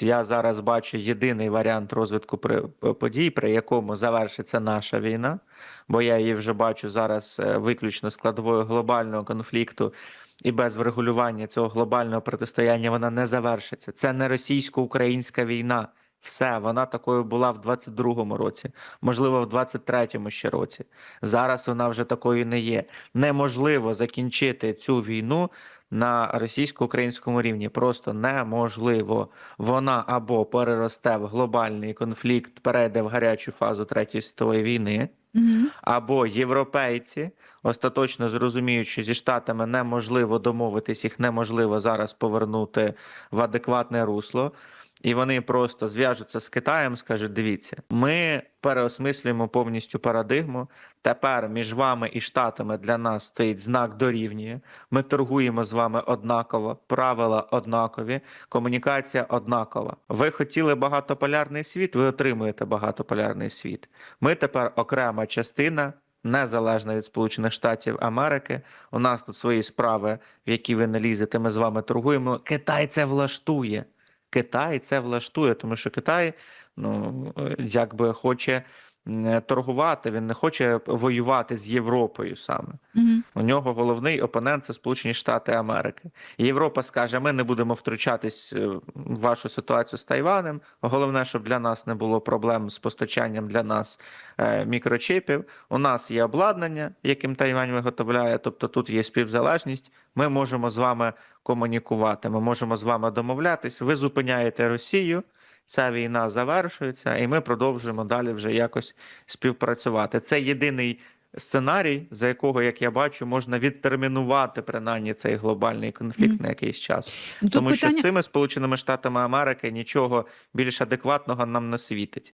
Я зараз бачу єдиний варіант розвитку подій, при якому завершиться наша війна, бо я її вже бачу зараз е, виключно складовою глобального конфлікту, і без врегулювання цього глобального протистояння вона не завершиться. Це не російсько-українська війна. Все, вона такою була в 22-му році, можливо, в 23-му ще році. Зараз вона вже такою не є. Неможливо закінчити цю війну на російсько-українському рівні. Просто неможливо. Вона або переросте в глобальний конфлікт, перейде в гарячу фазу Третьої світової війни, або європейці остаточно зрозуміють, що зі штатами неможливо домовитись, їх неможливо зараз повернути в адекватне русло. І вони просто зв'яжуться з Китаєм, скажуть: дивіться, ми переосмислюємо повністю парадигму. Тепер між вами і штатами для нас стоїть знак дорівнює. Ми торгуємо з вами однаково, правила однакові, комунікація однакова. Ви хотіли багатополярний світ, ви отримуєте багатополярний світ. Ми тепер окрема частина. Незалежна від Сполучених Штатів Америки, у нас тут свої справи, в які ви не лізете. Ми з вами торгуємо. Китай це влаштує. Китай це влаштує, тому що Китай, ну е, якби хоче торгувати, він не хоче воювати з Європою саме. Мгм. У нього головний опонент це Сполучені Штати Америки. Європа скаже: ми не будемо втручатись е, в вашу ситуацію з Тайванем. Головне, щоб для нас не було проблем з постачанням для нас е, мікрочипів. У нас є обладнання, яким Тайвань виготовляє, тобто тут є співзалежність. Ми можемо з вами комунікувати. Ми можемо з вами домовлятись. Ви зупиняєте Росію. Ця війна завершується, і ми продовжуємо далі вже якось співпрацювати. Це єдиний сценарій, за якого, як я бачу, можна відтермінувати принаймні цей глобальний конфлікт mm. на якийсь час. Ну, тут Тому що з цими Сполученими Штатами Америки нічого більш адекватного нам не світить.